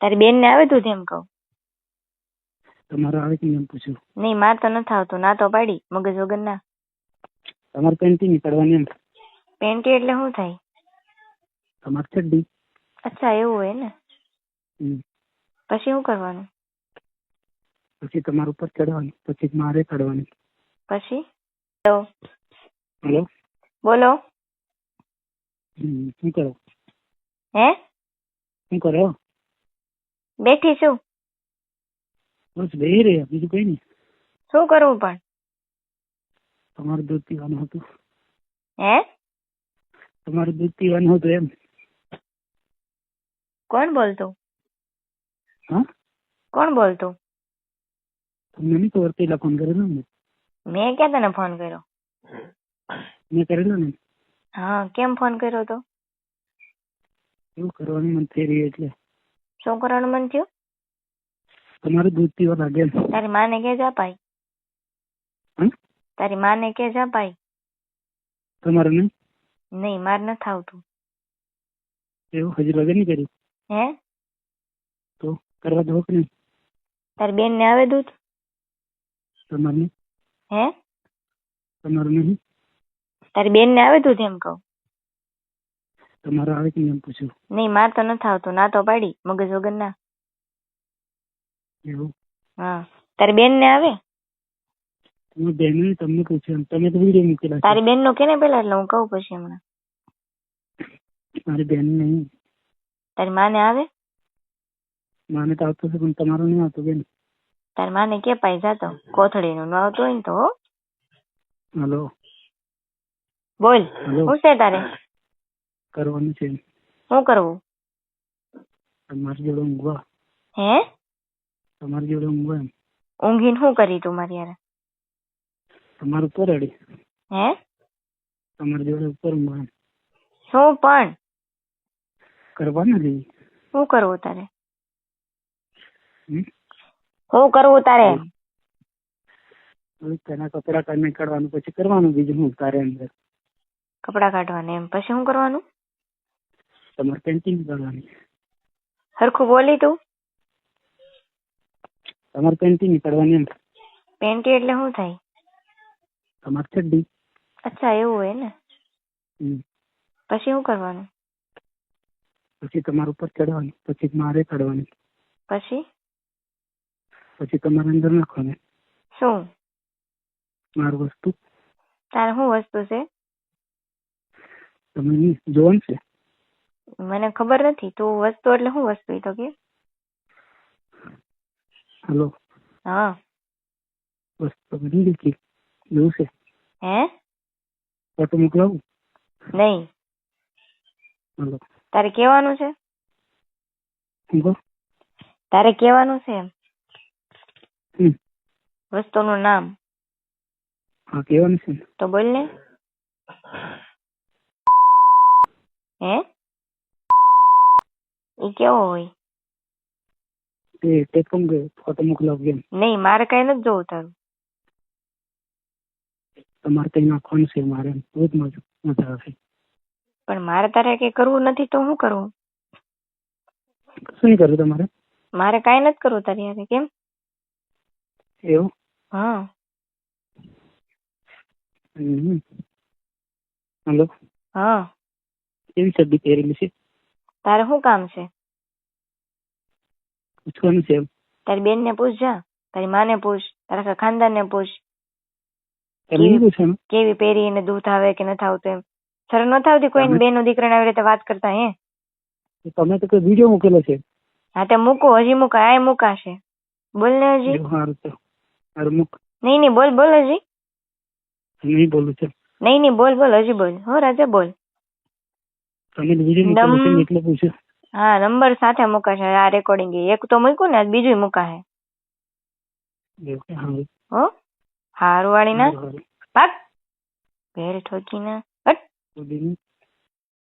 તારી બેન ને આવે તું એમ કહું. તમારે આવે કે એમ પૂછ્યું નહીં માર તો નથી આવતું ના તો પાડી મગજ વગર ના. તમારે પેન્ટી નીકળવાની એમ? પેન્ટી એટલે શું થાય? તમાર ચડ્ડી અચ્છા એવું હોય ને? પછી શું કરવાનું? પછી તમારા ઉપર ચડવાની પછી મારે ચડવાની. પછી? Hello hello? બોલો. શું કરો? હે? શું કરો? બેઠી છું. બસ બેહી રહ્યા બીજું કઈ નહીં. શું કરવું પણ? તમારું દૂધ પીવાનું હતું. હે? તમારું દૂધ પીવાનું હતું એમ. કોણ બોલતું? હા? કોણ બોલતું? તમને નહીં ખબર પેલા ફોન કરેલો ને? મેં ક્યાં તને ફોન કર્યો? મેં કરેલો ને? હા કેમ ફોન કર્યો તો? એવું કરવાનું મન થઈ રહ્યું એટલે. શું કરવાનું મન થયું? તમારું દૂધ પીવા લાગે તારી માને કે જા ભાઈ? તારી માને કે જા ભાઈ? તમારે નહીં? નહીં માર નથી આવતું. એવું હજી લગન નહીં કર્યું? હે? તો કરવા દો કે નહીં? તારી બેન ને આવે દૂધ? તમારે હે? તમારું નહીં? તારી બેન ને આવે દૂધ એમ કહું? તમારે આવે કે એમ પૂછ્યું નહીં માર તો નથી આવતું. ના તો પાડી. મગજ વગર ના. એવું? હા. તારી બેન ને આવે તમે બેન તમને પૂછ્યું તમે તો વીડિયો મૂકેલા તારી બેન નો કેને પેલા? એટલે હું કહું પછી હમણાં. મારી બેન નહીં. તારી માને આવે? માને તો આવતો છે પણ તમારો નહીં આવતો બેન. તારી માને કે પાઈ જાતો કોથળી નું ન આવતું હોય ને તો હો. હલો. બોલ. હું છે તારે? કરવાનું છે? શું કરવું? તમારી જોડે ઊંઘવા હે? તમારી જોડે ઊંઘવા એમ. ઊંઘીને શું કરી તું મારી યાર તમારું ઉપર અડી. હે? તમારી જોડે ઉપર ઊંઘવા શું પણ. કરવાનું છે? શું કરવું તારે? શું કરવું તારે? તેના કપડા કાઢી કાઢવાનું પછી કરવાનું બીજું શું તારે અંદર? કપડા કાઢવાના એમ. પછી શું કરવાનું? તમારે પેન્ટિંગ કરવાની હરખું બોલી તું તમારે પેન્ટિંગ કરવાની એમ પેન્ટી એટલે શું થાય તમારે ચડ્ડી અચ્છા એવું હોય ને હમ. પછી શું કરવાનું પછી તમારા ઉપર ચડવાની પછી મારે ચડવાની પછી પછી તમારે અંદર નાખવાની શું મારું વસ્તુ તારે શું વસ્તુ છે તમે નહીં જોવાનું છે મને ખબર નથી. તું વસ્તુ એટલે શું વસ્તુ? એ તો કે. હેલો. હા. વસ્તુ બની લીધી. એવું છે? હે? ફોટો મોકલાવું? નહીં. હેલો. તારે કહેવાનું છે? તારે કહેવાનું છે એમ. વસ્તુનું નામ. હા કહેવાનું છે તો બોલ ને. હે? એ કેવો હોય તે તે કેમ કે ફોટો મોકલાવું ગેમ નહીં મારે કઈ નથી જોવું તારું તમારે કઈ નાખવાનું છે મારે બહુ જ મજા આવશે પણ મારે તારે કઈ કરવું નથી તો શું કરવું શું કરવું તમારે મારે કાંઈ નથી કરવું તારી હારે કેમ એવું હા હમ. હેલો હા કેવી શરદી પહેરેલી છે તારે શું કામ છે? પૂછવાનું છે તારી બેન ને પૂછ જા. તારી માને પૂછ. તારા આખા ખાનદાન ને પૂછ કેવી પહેરી એને દૂધ આવે કે નથી આવતું એમ. શરમ નથી આવતી કોઈ બેન બેનો દીકરાને આવી રીતે વાત કરતા હે? તમે તો કોઈ વીડિયો મૂકેલો છે. હા તે મૂકો હજી મૂકા આ મૂકાશે. બોલ ને હજી. નહીં નહીં બોલ બોલ હજી. નહીં બોલું છે. નહીં નહીં બોલ બોલ હજી બોલ. હો રાજા બોલ. તમે વીડિયો મૂકેલો છે ને નમ- એટલે પૂછ્યું. હા નંબર સાથે મૂકાશે. આ રેકોર્ડિંગ એક તો મૂક્યું ને બીજું મૂકાશે. એવું કે હા? હો હારું વાળી ના સારું, સારું. પાક ભેર ઠોકી ના હટ. સુધી નહીં.